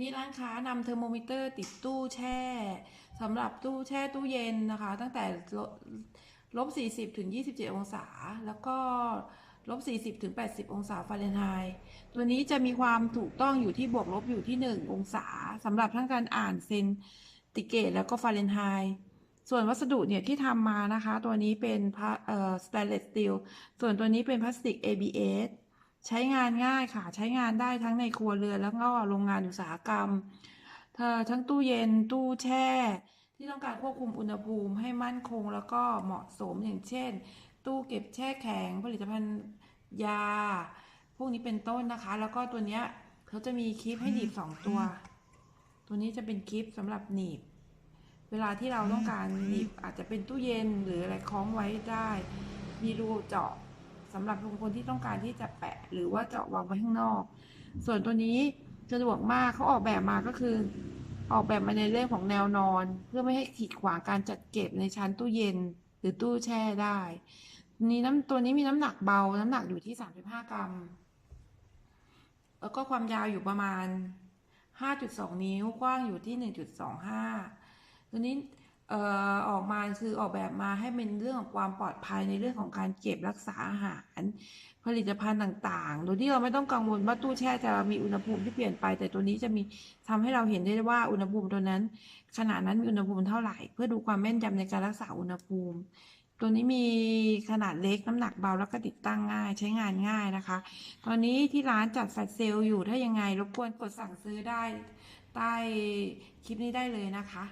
นี้ร้านค้านำเทอร์โมมิเตอร์ติดตู้แช่สำหรับตู้แช่ตู้เย็นนะคะ ตั้งแต่ลบ 40 ถึง 27 องศา แล้วก็ลบ 40 ถึง 80 องศาฟาเรนไฮต์ตัวนี้จะมีความถูกต้องอยู่ที่บวกลบอยู่ที่ 1 องศาสำหรับทั้งการอ่านเซนติเกตแล้วก็ฟาเรนไฮต์ส่วนวัสดุเนี่ยที่ทำมานะคะ ตัวนี้เป็นพลาเอ่อสแตนเลสสตีลส่วนตัวนี้เป็นพลาสติก ABS ใช้งานง่ายค่ะ ใช้งานได้ทั้งในครัวเรือนแล้วก็โรงงานอุตสาหกรรมเธอทั้งตู้เย็นตู้แช่ ที่ต้องการควบคุมอุณหภูมิให้มั่นคงแล้วก็เหมาะสมอย่างเช่น ตู้เก็บแช่แข็งผลิตภัณฑ์ยา พวกนี้เป็นต้นนะคะ แล้วก็ตัวเนี้ยเขาจะมีคลิปให้หนีบสองตัว ตัวนี้จะเป็นคลิปสำหรับหนีบ เวลาที่เราต้องการหนีบอาจจะเป็นตู้เย็นหรืออะไรคล้องไว้ได้ มีรูเจาะ สำหรับบางคนที่ต้องการที่จะแปะหรือว่าเจาะวางไว้ข้างนอก ส่วนตัวนี้สะดวกมากเขาออกแบบมาก็คือ ออกแบบมาในเรื่องของแนวนอน เพื่อไม่ให้ขีดขวางการจัดเก็บในชั้นตู้เย็นหรือตู้แช่ได้นี่น้ำตัวนี้มีน้ำหนักเบา น้ำหนักอยู่ที่ 35 กรัม แล้วก็ความยาวอยู่ประมาณ 5.2 นิ้ว กว้างอยู่ที่ 1.25 ตัวนี้ เอ่อออกมาคือออกแบบมาให้เป็นเรื่องของความปลอดภัยในเรื่องของการเก็บรักษาอาหาร ผลิตภัณฑ์ต่างๆ โดยที่เราไม่ต้องกังวลว่าตู้แช่จะมีอุณหภูมิที่เปลี่ยนไป แต่ตัวนี้จะมีทำให้เราเห็นได้ว่าอุณหภูมิตัวนั้น ขณะนั้นมีอุณหภูมิเท่าไหร่ เพื่อดูความแม่นยำในการรักษาอุณหภูมิ ตัวนี้มีขนาดเล็กน้ำหนักเบาแล้วก็ติดตั้งง่ายใช้งานง่ายนะคะ ตอนนี้ที่ร้านจัดแฟลชเซลล์อยู่ถ้ายังไงรบกวนกดสั่งซื้อได้ใต้คลิปนี้ได้เลยนะคะ